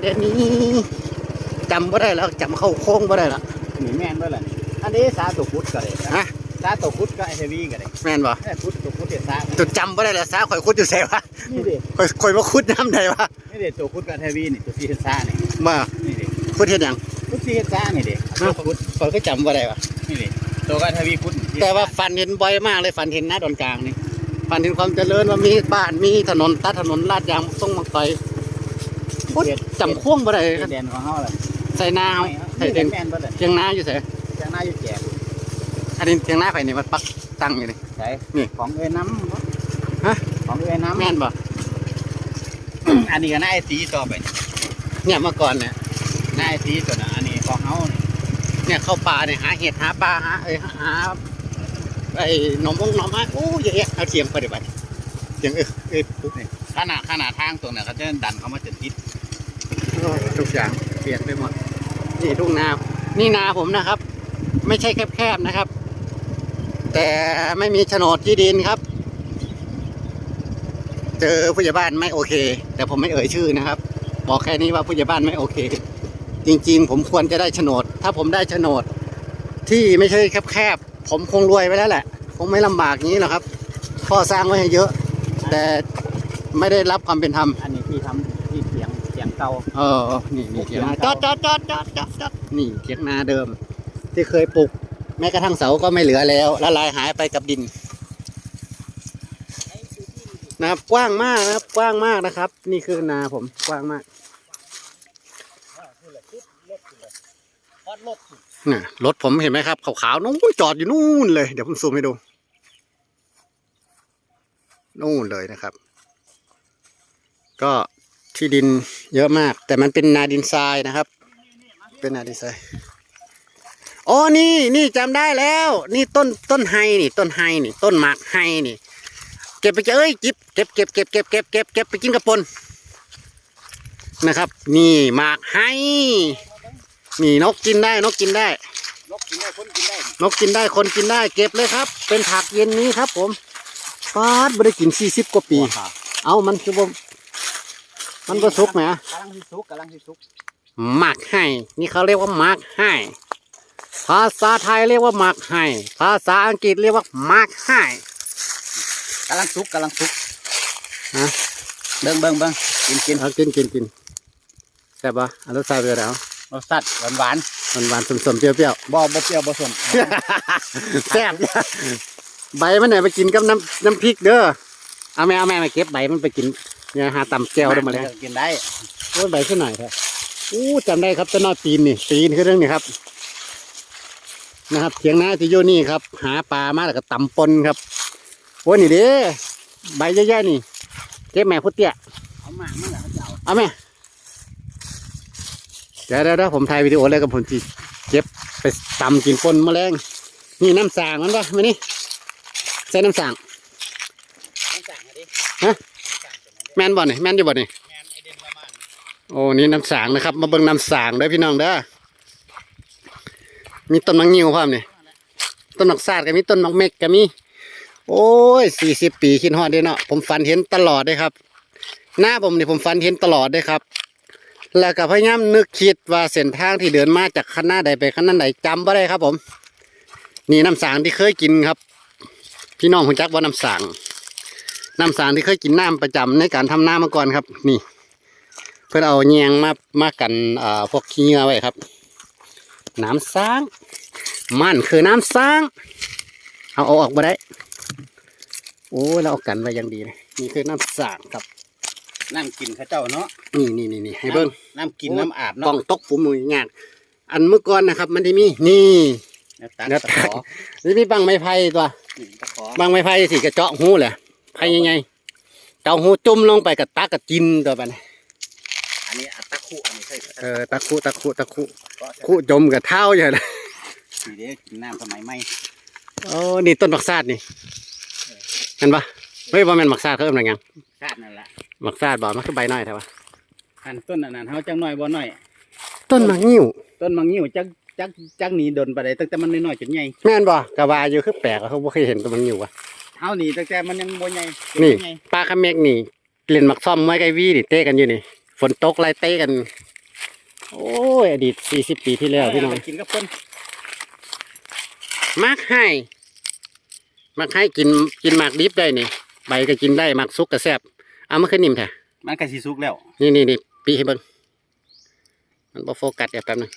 เดี๋ยวนี้จำบ่ได้แล้วจำเข้าโค้งบ่ได้ละนี่แม่นเบ่ล่ะนี่อันนี้สาตัวคุดก็ได้ฮะสาตัวคุดก็เฮฟวี่ก็ได้แม่นบ่แม่คุดตัวคุดเด็ดสาจดจำบ่ได้แล้วสาข่อยคุดอยู่ไสวะนี่ดิข่อยข่อยมาคุดน้ำใดวะนี่ดิตัวคุดก็เฮฟวี่นี่ตัวซีเฮ็ดสานี่มานี่ดิคุดเฮ็ดหยังคุดซีเฮ็ดสานี่ดิอ้าวคุดข่อยก็จำบ่ได้วะนี่ดิตัวก็เฮฟวี่คุดนี่แต่ว่าฝันเห็นบ่อยมากเลยฝันเห็นหน้าดอนกลางนี่ฝันเห็นความเจริญว่ามีบ้านมีถนนตัดถนนลาดยางส่งมาไก ลคุดจำโค้งบ่ได้เขตแดนของเฮาเล่ะใส่นาเอาใส่เตียงแม่นเบ่ล่ะเตียงนาอยู่ไสจังหน้าอยู่แจกอันนี้เตียงนาไผนี่มันปักตั้งอยู่นี่ใช่นี่ของเอ้น้ำฮะของเอ้น้ำแม่นบ่อันนี้ก็น้าไอ้สีต่อไป เนี่ยเมื่อก่อนเนี่ยน้าไอ้สีตัวน่ะอันนี้ของเฮาเนี่ยเข้าป่าเนี่ยหาเห็ดหาปลาหาเอ้ยหาไอ้หนมวงหนมฮะโอ้ยเยอะแยะเอาเทียมไปเดี๋ยวไปเสียงเออเออปุ๊บนี่ขนาดขนาดทางตรงน่ะเขาจะดันเข้ามาจนติด ทุกอย่างเปลี่ยนไปหมด นี่ทุ่งนา นี่นาผมนะครับ ไม่ใช่แคบๆนะครับ แต่ไม่มีโฉนดที่ดินครับ เจอผู้ใหญ่บ้านไม่โอเค แต่ผมไม่เอ่ยชื่อนะครับ บอกแค่นี้ว่าผู้ใหญ่บ้านไม่โอเค จริงๆ ผมควรจะได้โฉนด ถ้าผมได้โฉนด ที่ไม่ใช่แคบๆผมคงรวยไปแล้วแหละ คงไม่ลำบากนี้หรอกครับพ่อสร้างไว้ให้เยอะ แต่ไม่ได้รับความเป็นธรรมอันนี้ที่ทำ เถียงเถียงเก่าเออนี่นี่เถียงนาจอดจอดจอดจอดจอดจอดนี่เถียงนาเดิม ที่เคยปลูกแม้กระทั่งเสาก็ไม่เหลือแล้วละลายหายไปกับดินนะครับกว้างมากนะครับ กว้างมากนะครับ นี่คือนาผมกว้างมากพอดรถน่ะรถผมเห็นไหมครับขาวๆนู้นจอดอยู่นู่นเลย เดี๋ยวผมซูมให้ดู นู่นเลยนะครับ ก็ ที่ดินเยอะมาก แต่มันเป็นนาดินทรายนะครับ เป็นนาดินทรายอ๋อนี่นี่จำได้แล้ว นี่ต้นต้นไฮนี่ ต้นไฮนี่ ต้นหมากไฮนี่ เก็บไปเจอเอ้ยจิบเก็บเก็บเก็บเก็บเก็บเก็บเก็บไปกินกระปนนะครับ นี่หมากไฮนี่นกกินได้นกกินได้ นกกินได้คนกินได้ นกกินได้คนกินได้ เก็บเลยครับ เป็นผักเย็นนี้ครับ ผมฟาดไม่ได้กินสี่สิบกว่าปี เอามันคือบ่ มันก็สุกไหมกำลังสิสุกกำลังสิสุกหมักให้ นี่เขาเรียกว่าหมักให้ ภาษาไทยเรียกว่าหมักให้ ภาษาอังกฤษเรียกว่าหมักให้กำลังสุกกำลังสุกฮะเบิ่งเบิ่งเบิ่งกินกินเอากินกินกินแซ่บปะอันรสชาติเป็นไงเอารสชาติหวานหวานมันหวานๆสมๆเปรี้ยวๆบ่บ่เปรี้ยวบ่สมๆแซ่บใบมันเนี่ยไปกินกับน้ำน้ำพริกเด้อเอาแม่เอาแม่มาเก็บใบมันไปกิน เนี่ยหาตำแก้วได้มาแล้วกินได้โอ้ยใบขึ้นหน่อยครับอู้จำได้ครับต้นนอตีนนี่ตีนคือเรื่องนี้ครับ นะครับเถียงนาที่อยู่นี่ครับ หาปลามาแล้วก็ตำปนครับโอ้ยนี่เด้ใบเยอะๆนี่เก็บแม่พุทธเตี้ยเอามาเมื่อไหร่เขาจะเอาเอาแม่เดี๋ยวเดี๋ยวเดี๋ยวผมถ่ายวิดีโอเลยกับผมจีเก็บไปตำกินปนแมลงนี่น้ำสางมันปะมานี่ใส่น้ำสางต้องสั่งให้ดิฮะ แม่นบ่นี่แม่นอยู่บ่นี่แมนไอเดนประมาณโอ้นี่น้ำสางนะครับ มาเบิ่งน้ำสางเด้อพี่น้องเด้อมีต้นมังงิวพร้อมนี่ต้นมักซาดก็มีต้นมักเม็กก็มี โอ้ยสี่สิบปีคิดฮอดเด้เนาะผมฝันเห็นตลอดเลยครับ หน้าผมนี่ผมฝันเห็นตลอดเลยครับ แล้วก็พยายามนึกคิดว่าเส้นทางที่เดินมาจากคณะใดไปคณะใดจำบ่ได้ครับ ผม นี่น้ำสางที่เคยกินครับ พี่น้องคุณจักว่าน้ำสาง น้ำสางที่เคยกินน้ำประจำในการทำน้ามาก่อนครับ นี่ เพื่อเอาแยงมามากันเอ่อพวกขี้เหงือไว้ครับ น้ำสางมันคือน้ำสางเอาเอาออกมาได้ โอ้ยเราเอากันไว้อยังดีเลยนี่คือน้ำสางครับน้ำกินเข้าเจ้าเนาะนี่นี่นี่นี่ให้เบิ้งน้ำกินน้ำอาบกล้อเนาะงตกผมมืองานอันเมื่อก่อนนะครับ มันที่มีนี่เนื้อตักเนื้อตะตัขกอนี่มีบังไม้ไผ่ตัวนี่ตะขอบังไม้ไผ่สิกระเจาะหูแหละ ไผ่ยังไงเจ้าหูจุ่มลงไปกับตากระจินตัวไปนะอันนี้อัตตะคุอันนี้ใช่เออตะคุตะคุตะคุก็คุจมกับเท้าอย่างนั้นสีเด็กกินน้ำสมัยใหม่โอ้นี่ต้นมักซาดนี่เห็นปะเฮ้ยว่ามันมักซาดเขาเอิ่มอะไรยังชาตินั่นแหละมักซาดบอกมันคือใบน้อยใช่ปะอันต้นอันนั้นเฮาจังน้อยบ่น้อย ต้นมักงิ้วต้นมังงิ้วจักจักจักหนีดนไปได้ตั้งแต่มันน้อยๆจนใหญ่แม่นบ่กะวาอยู่คือแปลกอะเขาบ่เคยเห็นต้นมักงิ้ววะ เฮานี่ตั้งแต่มันยังบ่ใหญ่นี่ใหญ่ปลาคาเมกนี่เล่นมักซ่อมไม้ไกวีนี่เตะกันอยู่นี่ฝนตกไล่เตะกัน โอ้ย อดีตสี่สิบปีที่แล้วพี่น้องไปกินกับเพิ่นมักให้มักให้กินกินหมากดิบได้นี่ใบก็กินได้หมากซุกก็แซ่บเอามาขึ้นนิ่มแท้มันก็สิสุกแล้วนี่นี่นี่ปีให้เบิ่งมันบ่โฟกัสเดี๋ยวแป๊บนึง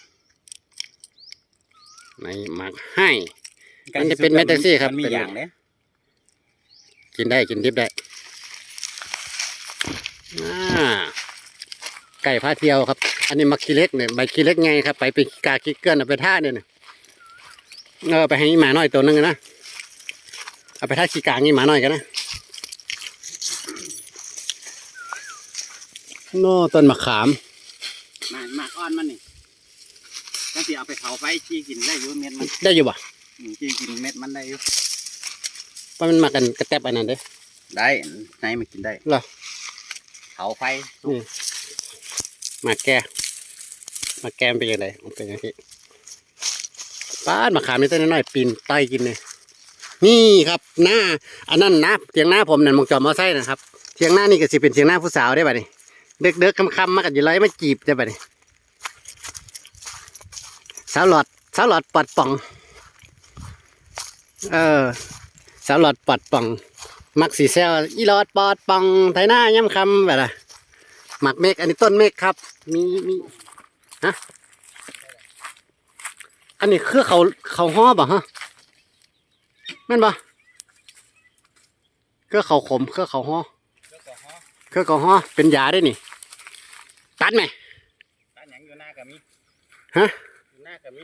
ในหมากให้ มันจะเป็นเม็ดจังซี่ครับมันมีเป็น อย่างเด้ กินได้กินดิบได้อ่าไก่พาเที่ยวครับ อันนี้มักขี้เล็กเนี่ยใบขี้เล็กไงครับ ไปไปกาขี้เกื้อนเอาไปท่าเนี่ยนะเออไปให้หมาน้อยตัวนึงนะเอาไปท่าขี้กางนี่หมาน้อยกันนะโน่ต้นมะขามมาหมากอ่อนมันนี่จังสิเอาไปเผาไฟจี้กินได้อยู่เม็ดมันได้อยู่ป่ะอืมจี้กินเม็ดมันได้อยู่ เพราะมันมากันกระแตบอันนั้นเด้อได้ในมันกินได้เหรอเผาไฟนี่มาแก้มาแก้มนเป็นยังไงมันเป็นยังไงป้านมะขามนี่ต้นน้อยๆปีนไตกินเลยนี่ครับหน้าอันนั้นนะเทียงหน้าผมนั่นมองจอมมอไซค์นะครับเทียงหน้านี่ก็สิเป็นเทียงหน้าผู้สาวได้ป่ะนี่เด็กเด็กๆคำๆมากันอยู่ไรมาจีบได้ป่ะนี่สาวหลอดสาวหลอดปัดป่อง เออ สาวหลอดปัดป่อง มักสีเซลอีหลอดปอดป่องไถหน้าย่ำคำแบบน่ะหมักเมฆอันนี้ต้นเมฆครับ มีมีฮะอันนี้คือเขาเขาห่อบ่ฮะแม่นบ่คือเขาขมคือเขาห่อคือเขาห่อเป็นยาได้นี่ ตัดไหมร้านหยังอยู่หน้ากับมีฮะอยู่หน้ากับมี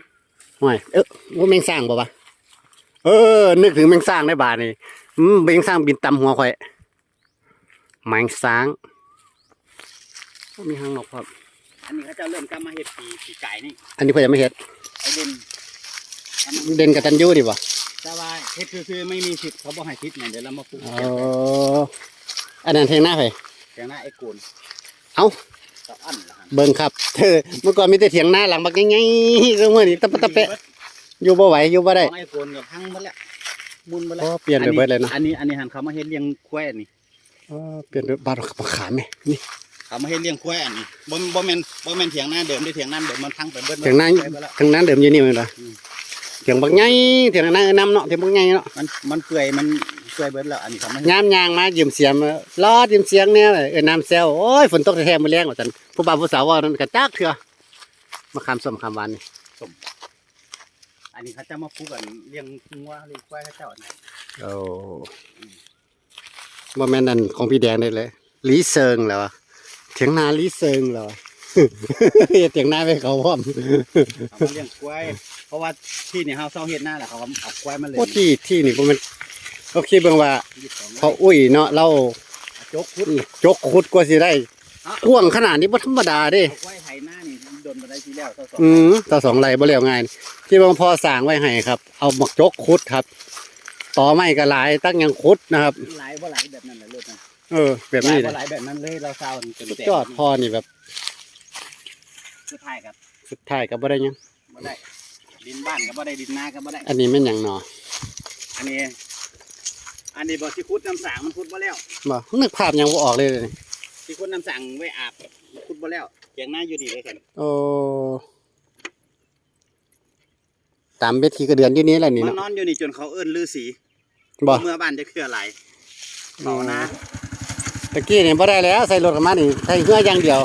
ห่วยเออว่าแมงสร้างบ่ปะ เออ นึกถึงแมงสร้างได้บาดนี่อืมแมงสร้างบินตำหัวข่อยแมงสร้างโอ้มีหางนกครับ อันนี้เขาจะเริ่มกลับมาเฮ็ดปีปีไก่นี่อันนี้เพิ่นยังไม่เฮ็ดไอเด่นอันนั้นเด่นกับตันยูดีบ่แต่ว่าเฮ็ดคือๆไม่มีสิทธิ์เขาบอกให้สิทธิ์เนี่ยเดี๋ยวเรามาปลูกอ๋อเก็บไว้อันนั้นเทงหน้าไปเถียงหน้าไอ้โกนเอ้าตะอั้นล่ะฮะเบิ่งครับ เธอเมื่อก่อนมีแต่เถียงหน้าหลังบักง่ายๆก็เมื่อนี้ตะปะตะเปะ อยู่บ่ไหวอยู่บ่ได้ของไอ้โกนกับพังหมดแล้วมุนหมดแล้อ๋วอเปลี่ยนไปเบิดเลยเนาะอันนี้อันนี้หันเขามาเฮ็ดเลี้ยงควายอันนี้อ๋อเปลี่ยนไปบาดมะขามแม่นี่เขามาเฮ็ดเลี้ยงควายอันนี้บ่บ่แม่นบ่แม่นเถียงหน้าเดิมได้เถียงหน้าเดิมมันพังไปเบิดเถียงหน้าไปเบิดแล้วทางนั้นเดิมอยู่นี่แม่นบ่อืมเถียงบักใหญ่เถียงหน้าน้ำเนาะเถียงบักใหญ่เนาะมันมันเปื่อยมันเปื่อยเบิดแล้วอันนี้เขามายามยางมายืมเสียมรอดยืมเสียงเนี่ยเออน้ำแซวโอ้ยฝนตกแท้ๆมื้อแรงว่าซั่นผู้บ่าวผู้สาวว่านั่นก็จักเถื่อมะขามส้มมะขามหวานนี่ อันนี้เขาจะมาปลูกกันเลี้ยงงัวเลี้ยงควายเขาเจ้าเนี่ยโอ้บ่แม่นนั่นของพี่แดงได้เลยลีเซิงแล้วอะเถียงนาลีเซิงแล้วอะเฮ็ดเถียงนาไปเขาพร้อมเขามาเลี้ยงควายเพราะว่าที่นี่เฮาเซาเฮ็ดหน้าแหละเขาเอาควายมาเลยโอ้ที่ที่นี่บ่แม่นเขาคิดเบิ่งว่ายี่สิบสองเขาอุ้ยเนาะเราจกคุดจกขุดกว่าสิได้กว้างขนาดนี้บ่ธรรมดาเด้เอาควายไถห น้านี่โดนมาได้ทีแล้วเจ้าสองอืมต่อสองไรบ่แล้วง่ายที่บางพอสร้างไว้ให้ครับ เอาหมักจกขุดครับ ต่อไม้ก็หลายตั้งยังขุดนะครับ หลายบ่หลายแบบนั้นแหละรถนะเออ แบบนี้หเลลายบ่ยหลายแบบนั้นเลยเราเซาจนสุดแตกยอดพอนี่แบบสุดท้ายครับสุดท้ายก็บ่ได้หยังบ่ได้ดินบ้านก็บ่ได้ดินนาก็บ่ได้อันนี้แม่นหยังหนออันนี้ อันนี้บ่สิขุดน้ำสางมันขุดบ่แล้วบ่นึกภาพหยังบ่ออกเลยเลยนี่ สิขุดน้ำสางไว้อาบมันขุดบ่แล้วเถียงหน้าอยู่ดีเลยกันโอ้ตามเวทีกระเดือนอยู่นี้แหละนี่มันเนาะนอนอยู่นี่จนเขาเอิ้นฤาษีบ่เมื่อบ้านจะเคลื่อไหลเขานะตะกี้นี่บ่ได้แล้วใส่รถกันมานี่ใส่เหืออย่างเดียว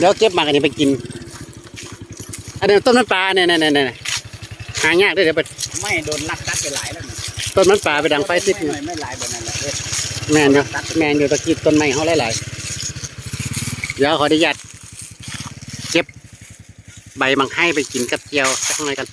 แล้วเก็บมากันนี่ไปกิน อันนี้ต้นมันปลาเนี่ยๆๆๆหายากเด้อเดี๋ยวไปไม่โดนลักตัดไปหลายแล้วนี่ต้นมันปลาไปดังไฟติดไม่ไม่ไม่หลายแบบนั้นแหละเฮ็ดแม่นอยู่แม่นอยู่ตะกี้ต้นไม้เขาหลายๆ เดี๋ยวขออนุญาตเก็บใบมังให้ไปกินกับเจียวสักหน่อยกัน